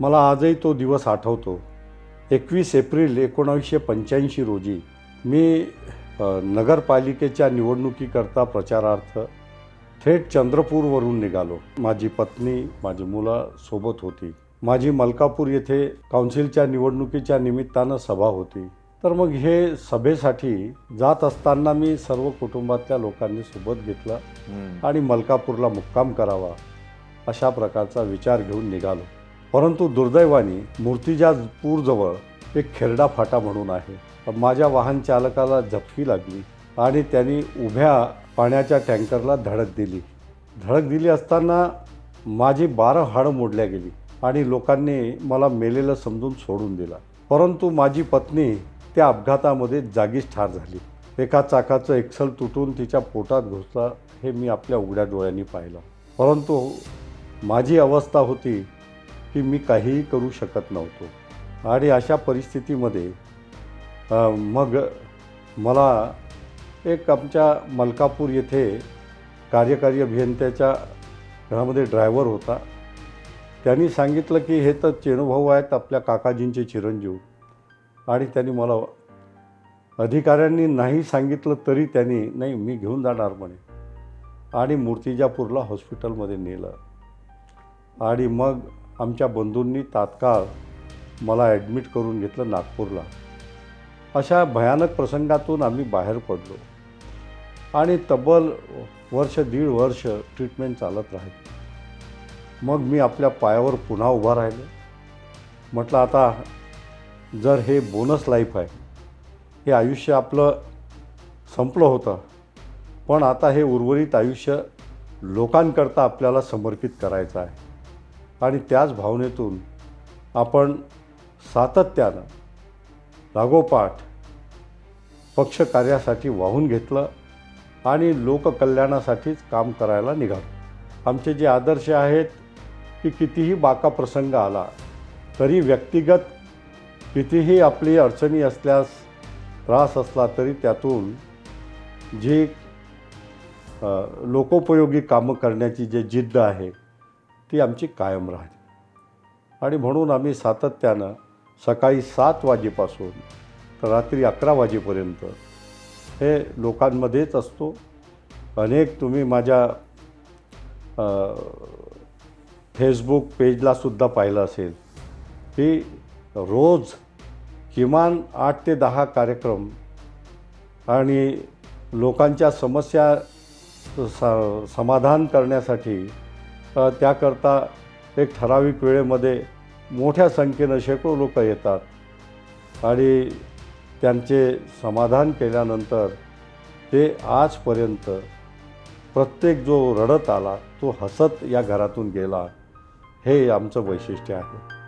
मला आजही तो दिवस आठवतो. एकवीस एप्रिल एकोणावीसशे पंच्याऐंशी रोजी मी नगरपालिकेच्या निवडणुकीकरता प्रचारार्थ थेट चंद्रपूरवरून निघालो. माझी पत्नी माझी मुलं सोबत होती. माझी मलकापूर येथे काउन्सिलच्या निवडणुकीच्या निमित्तानं सभा होती. तर मग हे सभेसाठी जात असताना मी सर्व कुटुंबातल्या लोकांनी सोबत घेतलं. आणि मलकापूरला मुक्काम करावा अशा प्रकारचा विचार घेऊन निघालो. परंतु दुर्दैवाने मूर्तिजापूरजवळ एक खेरडा फाटा म्हणून आहे. माझ्या वाहन चालकाला झपकी लागली आणि त्यांनी उभ्या पाण्याच्या टँकरला धडक दिली. धडक दिली असताना माझी बारा हाडं मोडल्या गेली आणि लोकांनी मला मेलेलं समजून सोडून दिला. परंतु माझी पत्नी त्या अपघातामध्ये जागीच ठार झाली. एका चाकाचं एक्सल तुटून तिच्या पोटात घुसला हे मी आपल्या उघड्या डोळ्यांनी पाहिलं. परंतु माझी अवस्था होती की मी काहीही करू शकत नव्हतो. आणि अशा परिस्थितीमध्ये मग मला एक आमच्या मलकापूर येथे कार्यकारी अभियंत्याच्या घरामध्ये ड्रायव्हर होता. त्यांनी सांगितलं की हे तर चेणूभाऊ आहेत आपल्या काकाजींचे चिरंजीव. आणि त्यांनी मला अधिकाऱ्यांनी नाही सांगितलं तरी त्यांनी नाही मी घेऊन जाणार म्हणे. आणि मूर्तिजापूरला हॉस्पिटलमध्ये नेलं. आणि मग आमच्या बंधूंनी तात्काळ मला ॲडमिट करून घेतलं नागपूरला. अशा भयानक प्रसंगातून आम्ही बाहेर पडलो. आणि तब्बल वर्ष दीड वर्ष ट्रीटमेंट चालत राहिली. मग मी आपल्या पायावर पुन्हा उभा राहिलो. म्हटलं आता जर हे बोनस लाईफ आहे हे आयुष्य आपलं संपलं होतं पण आता हे उर्वरित आयुष्य लोकांकरता आपल्याला समर्पित करायचं आहे. आणि त्याच भावनेतून आपण सातत्यानं लागोपाठ पक्षकार्यासाठी वाहून घेतलं आणि लोककल्याणासाठीच काम करायला निघालो. आमचे जे आदर्श आहेत की कितीही बाका प्रसंग आला तरी व्यक्तिगत कितीही आपली अडचणी असल्यास त्रास असला तरी त्यातून जी लोकोपयोगी कामं करण्याची जे जिद्द आहे ती आमची कायम राहते. आणि म्हणून आम्ही सातत्यानं सकाळी सात वाजेपासून तर रात्री अकरा वाजेपर्यंत हे लोकांमध्येच असतो. अनेक तुम्ही माझ्या फेसबुक पेजलासुद्धा पाहिलं असेल की रोज किमान आठ ते दहा कार्यक्रम आणि लोकांच्या समस्या स समाधान करण्यासाठी त्याकरता एक ठराविक वेळेमध्ये मोठ्या संख्येनं शेकडो लोक येतात. आणि त्यांचे समाधान केल्यानंतर ते आजपर्यंत प्रत्येक जो रडत आला तो हसत या घरातून गेला. हे आमचं वैशिष्ट्य आहे.